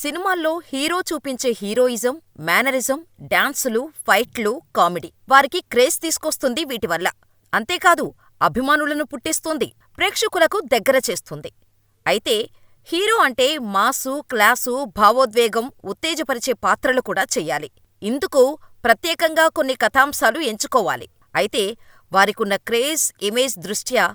సినిమాల్లో హీరో చూపించే heroism, mannerism, డాన్సులు, ఫైట్లు, కామెడీ వారికి క్రేజ్ తీసుకొస్తుంది వీటివల్ల. అంతేకాదు అభిమానులను పుట్టిస్తుంది, ప్రేక్షకులకు దగ్గర చేస్తుంది. అయితే హీరో అంటే మాసు, క్లాసు, భావోద్వేగం ఉత్తేజపరిచే పాత్రలు కూడా చెయ్యాలి. ఇందుకు ప్రత్యేకంగా కొన్ని కథాంశాలు ఎంచుకోవాలి. అయితే వారికున్న క్రేజ్, ఇమేజ్ దృష్ట్యా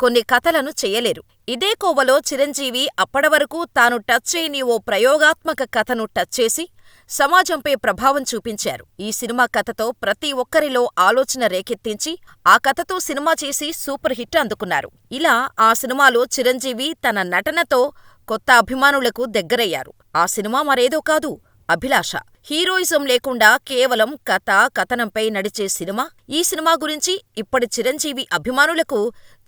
కొన్ని కథలను చెయ్యలేరు. ఇదే కోవలో చిరంజీవి అప్పటివరకు తాను టచ్ చేయని ఓ ప్రయోగాత్మక కథను టచ్ చేసి సమాజంపై ప్రభావం చూపించారు. ఈ సినిమా కథతో ప్రతి ఒక్కరిలో ఆలోచన రేకెత్తించి ఆ కథతో సినిమా చేసి సూపర్ హిట్ అందుకున్నారు. ఇలా ఆ సినిమాలో చిరంజీవి తన నటనతో కొత్త అభిమానులకు దగ్గరయ్యారు. ఆ సినిమా మరేదో కాదు అభిలాష. హీరోయిజం లేకుండా కేవలం కథ, కథనంపై నడిచే సినిమా. ఈ సినిమా గురించి ఇప్పటి చిరంజీవి అభిమానులకు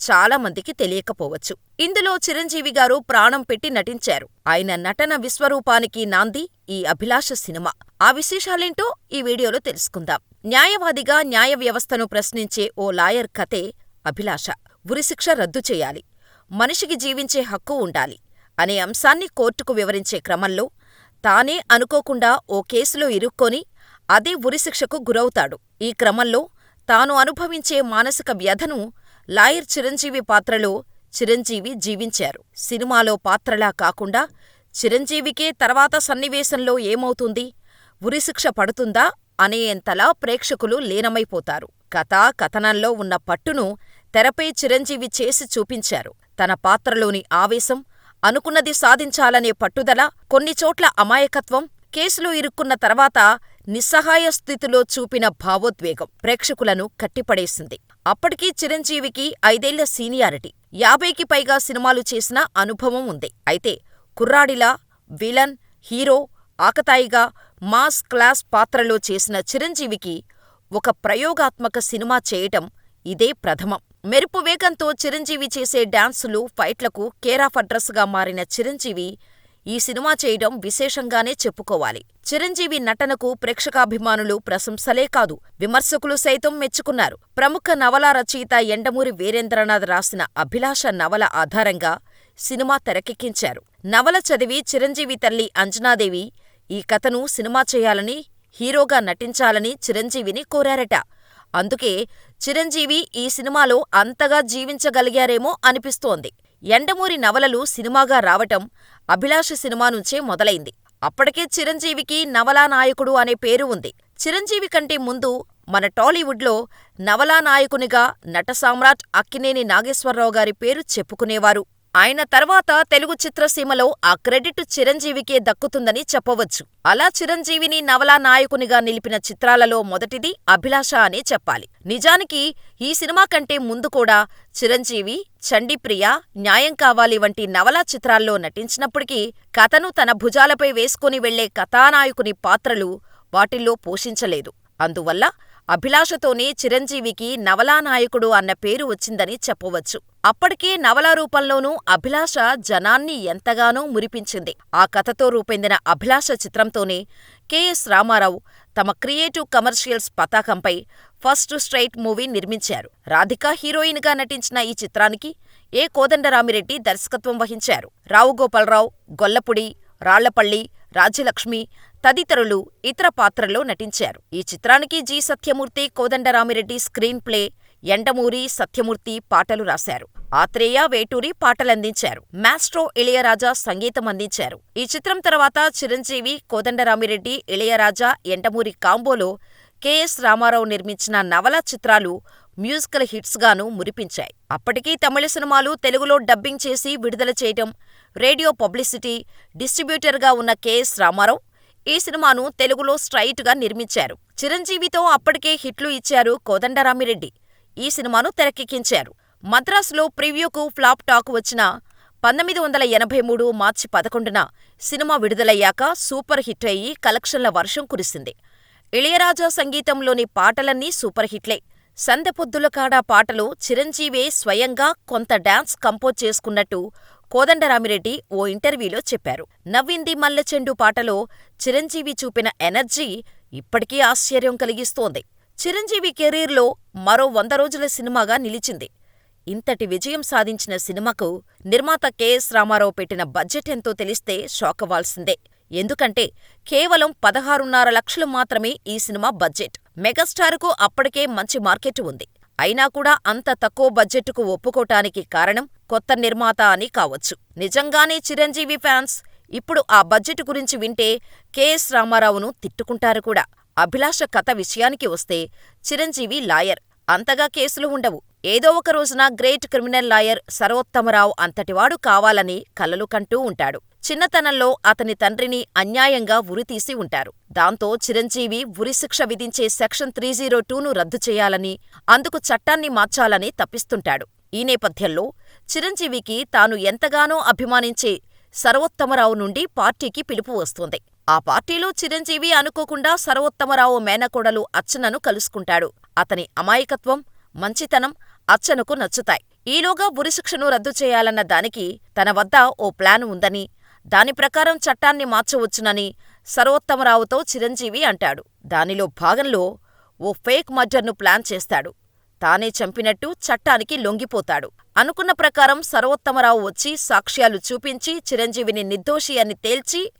చాలా మందికి తెలియకపోవచ్చు. ఇందులో చిరంజీవి గారు ప్రాణం పెట్టి నటించారు. ఆయన నటన విశ్వరూపానికి నాంది ఈ అభిలాష సినిమా. ఆ విశేషాలేంటో ఈ వీడియోలో తెలుసుకుందాం. న్యాయవాదిగా న్యాయ వ్యవస్థను ప్రశ్నించే ఓ లాయర్ కథే అభిలాష. ఉరిశిక్ష రద్దు చేయాలి, మనిషికి జీవించే హక్కు ఉండాలి అనే అంశాన్ని కోర్టుకు వివరించే క్రమంలో తానే అనుకోకుండా ఓ కేసులో ఇరుక్కొని అదే ఉరిశిక్షకు గురవుతాడు. ఈ క్రమంలో తాను అనుభవించే మానసిక వ్యధను లాయర్ చిరంజీవి పాత్రలో చిరంజీవి జీవించారు. సినిమాలో పాత్రలా కాకుండా చిరంజీవికే తర్వాత సన్నివేశంలో ఏమవుతుంది, ఉరిశిక్ష పడుతుందా అనేంతలా ప్రేక్షకులు లీనమైపోతారు. కథా, కథనంలో ఉన్న పట్టును తెరపై చిరంజీవి చేసి చూపించారు. తన పాత్రలోని ఆవేశం, అనుకున్నది సాధించాలనే పట్టుదల, కొన్నిచోట్ల అమాయకత్వం, కేసులో ఇరుక్కున్న తర్వాత నిస్సహాయ స్థితిలో చూపిన భావోద్వేగం ప్రేక్షకులను కట్టిపడేసింది. అప్పటికీ చిరంజీవికి ఐదేళ్ళ సీనియారిటీ, యాభైకి పైగా సినిమాలు చేసిన అనుభవం ఉంది. అయితే కుర్రాడిలా, విలన్, హీరో, ఆకతాయిగా మాస్ క్లాస్ పాత్రలో చేసిన చిరంజీవికి ఒక ప్రయోగాత్మక సినిమా చేయటం ఇదే ప్రథమం. మెరుపు వేగంతో చిరంజీవి చేసే డాన్సులు, ఫైట్లకు కేరాఫ్ అడ్రస్గా మారిన చిరంజీవి ఈ సినిమా చేయడం విశేషంగానే చెప్పుకోవాలి. చిరంజీవి నటనకు ప్రేక్షకాభిమానులు ప్రశంసలే కాదు, విమర్శకులు సైతం మెచ్చుకున్నారు. ప్రముఖ నవలా రచయిత ఎండమూరి వీరేంద్రనాథ్ రాసిన అభిలాష నవల ఆధారంగా సినిమా తెరకెక్కించారు. నవల చదివి చిరంజీవి తల్లి అంజనాదేవి ఈ కథను సినిమా చేయాలని, హీరోగా నటించాలని చిరంజీవిని కోరారట. అందుకే చిరంజీవి ఈ సినిమాలో అంతగా జీవించగలిగారేమో అనిపిస్తోంది. యండమూరి నవలలు సినిమాగా రావటం అభిలాష సినిమా నుంచే మొదలైంది. అప్పటికే చిరంజీవికి నవలా నాయకుడు అనే పేరు ఉంది. చిరంజీవి కంటే ముందు మన టాలీవుడ్లో నవలా నాయకునిగా నటసామ్రాట్ అక్కినేని నాగేశ్వరరావు గారి పేరు చెప్పుకునేవారు. ఆయన తర్వాత తెలుగు చిత్రసీమలో ఆ క్రెడిట్ చిరంజీవికే దక్కుతుందని చెప్పవచ్చు. అలా చిరంజీవిని నవలా నాయకునిగా నిలిపిన చిత్రాలలో మొదటిది అభిలాష అనే చెప్పాలి. నిజానికి ఈ సినిమా కంటే ముందు కూడా చిరంజీవి చండీప్రియ, న్యాయం కావాలి వంటి నవలా చిత్రాల్లో నటించినప్పటికీ కథను తన భుజాలపై వేసుకుని వెళ్ళే కథానాయకుని పాత్రలు వాటిల్లో పోషించలేదు. అందువల్ల అభిలాషతోనే చిరంజీవికి నవలా నాయకుడు అన్న పేరు వచ్చిందని చెప్పవచ్చు. అప్పటికే నవల రూపంలోనూ అభిలాష జనాన్ని ఎంతగానో మురిపించింది. ఆ కథతో రూపొందిన అభిలాష చిత్రంతోనే కెఎస్ రామారావు తమ క్రియేటివ్ కమర్షియల్స్ పతాకంపై ఫస్ట్ స్ట్రెయిట్ మూవీ నిర్మించారు. రాధిక హీరోయిన్గా నటించిన ఈ చిత్రానికి ఏ కోదండరామిరెడ్డి దర్శకత్వం వహించారు. రావుగోపాలరావు గొల్లపుడి గొల్లపూడి, రాళ్ళపల్లి, రాజ్యలక్ష్మి తదితరులు ఇతర పాత్రల్లో నటించారు. ఈ చిత్రానికి G. Satyamurthy, Kodandarami Reddy screen play, Yandamuri Satyamurthy పాటలు రాశారు. ఆత్రేయ, వేటూరి పాటలందించారు. మాస్ట్రో ఇళయరాజా సంగీతం అందించారు. ఈ చిత్రం తర్వాత చిరంజీవి, కోదండరామిరెడ్డి, ఇళయరాజా, ఎండమూరి కాంబోలో కెఎస్ రామారావు నిర్మించిన నవలా చిత్రాలు మ్యూజికల్ హిట్స్గాను మురిపించాయి. అప్పటికీ తమిళ సినిమాలు తెలుగులో డబ్బింగ్ చేసి విడుదల చేయటం, రేడియో పబ్లిసిటీ, డిస్ట్రిబ్యూటర్గా ఉన్న కెఎస్ రామారావు ఈ సినిమాను తెలుగులో స్ట్రయిట్గా నిర్మించారు. చిరంజీవితో అప్పటికే హిట్లు ఇచ్చారు కోదండరామిరెడ్డి. ఈ సినిమాను తెరకెక్కించారు. మద్రాసులో ప్రివ్యూకు ఫ్లాప్ టాక్ వచ్చినా పంతొమ్మిది వందల ఎనభై మూడు మార్చి పదకొండున సినిమా విడుదలయ్యాక సూపర్ హిట్ అయి కలెక్షన్ల వర్షం కురిసింది. ఇళయరాజా సంగీతంలోని పాటలన్నీ సూపర్ హిట్లే. సందెపొద్దుల కాడ పాటలో చిరంజీవే స్వయంగా కొంత డాన్స్ కంపోజ్ చేసుకున్నట్టు కోదండరామిరెడ్డి ఓ ఇంటర్వ్యూలో చెప్పారు. నవ్వింది మల్లెచెండు పాటలో చిరంజీవి చూపిన ఎనర్జీ ఇప్పటికీ ఆశ్చర్యం కలిగిస్తోంది. చిరంజీవి కెరీర్లో మరో వంద రోజుల సినిమాగా నిలిచింది. ఇంతటి విజయం సాధించిన సినిమాకు నిర్మాత కెఎస్ రామారావు పెట్టిన బడ్జెట్ ఎంతో తెలిస్తే షాకవ్వాల్సిందే. ఎందుకంటే కేవలం పదహారున్నర లక్షలు మాత్రమే ఈ సినిమా బడ్జెట్. మెగాస్టార్కు అప్పటికే మంచి మార్కెట్ ఉంది. అయినా కూడా అంత తక్కువ బడ్జెట్టుకు ఒప్పుకోటానికి కారణం కొత్త నిర్మాత అని కావచ్చు. నిజంగానే చిరంజీవి ఫ్యాన్స్ ఇప్పుడు ఆ బడ్జెట్ గురించి వింటే కెఎస్ రామారావును తిట్టుకుంటారు కూడా. అభిలాష కథ విషయానికి వస్తే చిరంజీవి లాయర్. అంతగా కేసులు ఉండవు. ఏదో ఒక రోజున గ్రేట్ క్రిమినల్ లాయర్ సర్వోత్తమరావు అంతటివాడు కావాలని కలలు కంటూ ఉంటాడు. చిన్నతనంలో అతని తండ్రిని అన్యాయంగా ఉరితీసి ఉంటారు. దాంతో చిరంజీవి ఉరిశిక్ష విధించే సెక్షన్ త్రీ జీరో టూను రద్దు చేయాలని, అందుకు చట్టాన్ని మార్చాలని తప్పిస్తుంటాడు ఈ నేపథ్యంలో చిరంజీవికి తాను ఎంతగానో అభిమానించే సర్వోత్తమరావు నుండి పార్టీకి పిలుపు వస్తుంది. ఆ పార్టీలో చిరంజీవి అనుకోకుండా సర్వోత్తమరావు మేనకోడలు అర్చనను కలుసుకుంటాడు. అతని అమాయకత్వం, మంచితనం అర్చనకు నచ్చుతాయి. ఈలోగా ఉరిశిక్షను రద్దు చేయాలన్న దానికి తన వద్ద ఓ ప్లాన్ ఉందని, దాని ప్రకారం చట్టాన్ని మార్చవచ్చునని సర్వోత్తమరావుతో చిరంజీవి అంటాడు. దానిలో భాగంలో ఓ ఫేక్ మర్డర్ను ప్లాన్ చేస్తాడు. తానే చంపినట్టు చట్టానికి లొంగిపోతాడు. అనుకున్న ప్రకారం సర్వోత్తమరావు వచ్చి సాక్ష్యాలు చూపించి చిరంజీవిని నిర్దోషి అని తేల్చి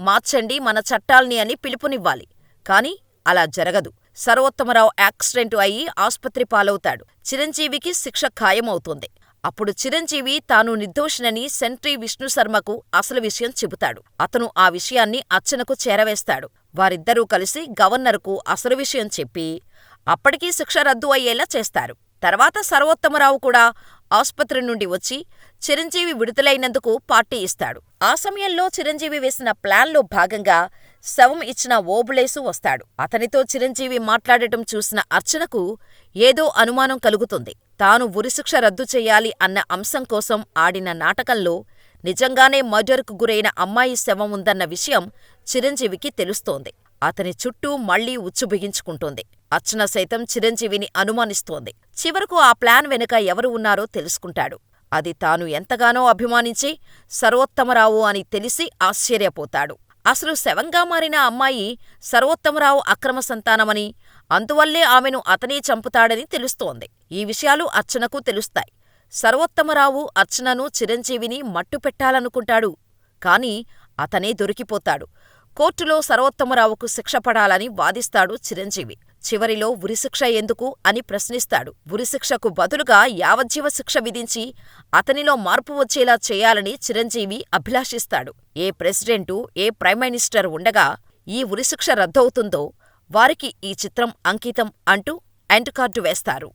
మార్చండి మన చట్టాల్ని అని పిలుపునివ్వాలి. కాని అలా జరగదు. సర్వోత్తమరావు యాక్సిడెంటు అయి ఆస్పత్రి పాలవుతాడు. చిరంజీవికి శిక్ష ఖాయమవుతుంది. అప్పుడు చిరంజీవి తాను నిర్దోషినని సెంట్రీ విష్ణుశర్మకు అసలు విషయం చెబుతాడు. అతను ఆ విషయాన్ని అర్చనకు చేరవేస్తాడు. వారిద్దరూ కలిసి గవర్నరుకు అసలు విషయం చెప్పి అప్పటికీ శిక్ష రద్దు అయ్యేలా చేస్తారు. తర్వాత సర్వోత్తమరావు కూడా ఆస్పత్రి నుండి వచ్చి చిరంజీవి విడుదలైనందుకు పార్టీ ఇస్తాడు. ఆ సమయంలో చిరంజీవి వేసిన ప్లాన్లో భాగంగా శవం ఇచ్చిన ఓబులేసు వస్తాడు. అతనితో చిరంజీవి మాట్లాడటం చూసిన అర్చనకు ఏదో అనుమానం కలుగుతుంది. తాను ఉరిశిక్ష రద్దు చెయ్యాలి అన్న అంశం కోసం ఆడిన నాటకంలో నిజంగానే మర్డర్కు గురైన అమ్మాయి శవం ఉందన్న విషయం చిరంజీవికి తెలుస్తోంది. అతని చుట్టూ మళ్ళీ ఉచ్చు బిగించుకుంటోంది. అర్చన సైతం చిరంజీవిని అనుమానిస్తోంది. చివరకు ఆ ప్లాన్ వెనుక ఎవరు ఉన్నారో తెలుసుకుంటాడు. అది తాను ఎంతగానో అభిమానించి సర్వోత్తమరావు అని తెలిసి ఆశ్చర్యపోతాడు. అసలు శవంగా మారిన అమ్మాయి సర్వోత్తమరావు అక్రమ సంతానమని, అందువల్లే ఆమెను అతనే చంపుతాడని తెలుస్తోంది. ఈ విషయాలు అర్చనకు తెలుస్తాయి. సర్వోత్తమరావు అర్చనను చిరంజీవిని మట్టుపెట్టాలనుకుంటాడు. కాని అతనే దొరికిపోతాడు. కోర్టులో సర్వోత్తమరావుకు శిక్ష పడాలని వాదిస్తాడు చిరంజీవి. చివరిలో ఉరిశిక్ష ఎందుకు అని ప్రశ్నిస్తాడు. ఉరిశిక్షకు బదులుగా యావజ్జీవ శిక్ష విధించి అతనిలో మార్పు వచ్చేలా చేయాలని చిరంజీవి అభిలాషిస్తాడు. ఏ ప్రెసిడెంటు, ఏ ప్రైమ్ మినిస్టర్ ఉండగా ఈ ఉరిశిక్ష రద్దవుతుందో వారికి ఈ చిత్రం అంకితం అంటూ ఎండ్ కార్డు వేస్తారు.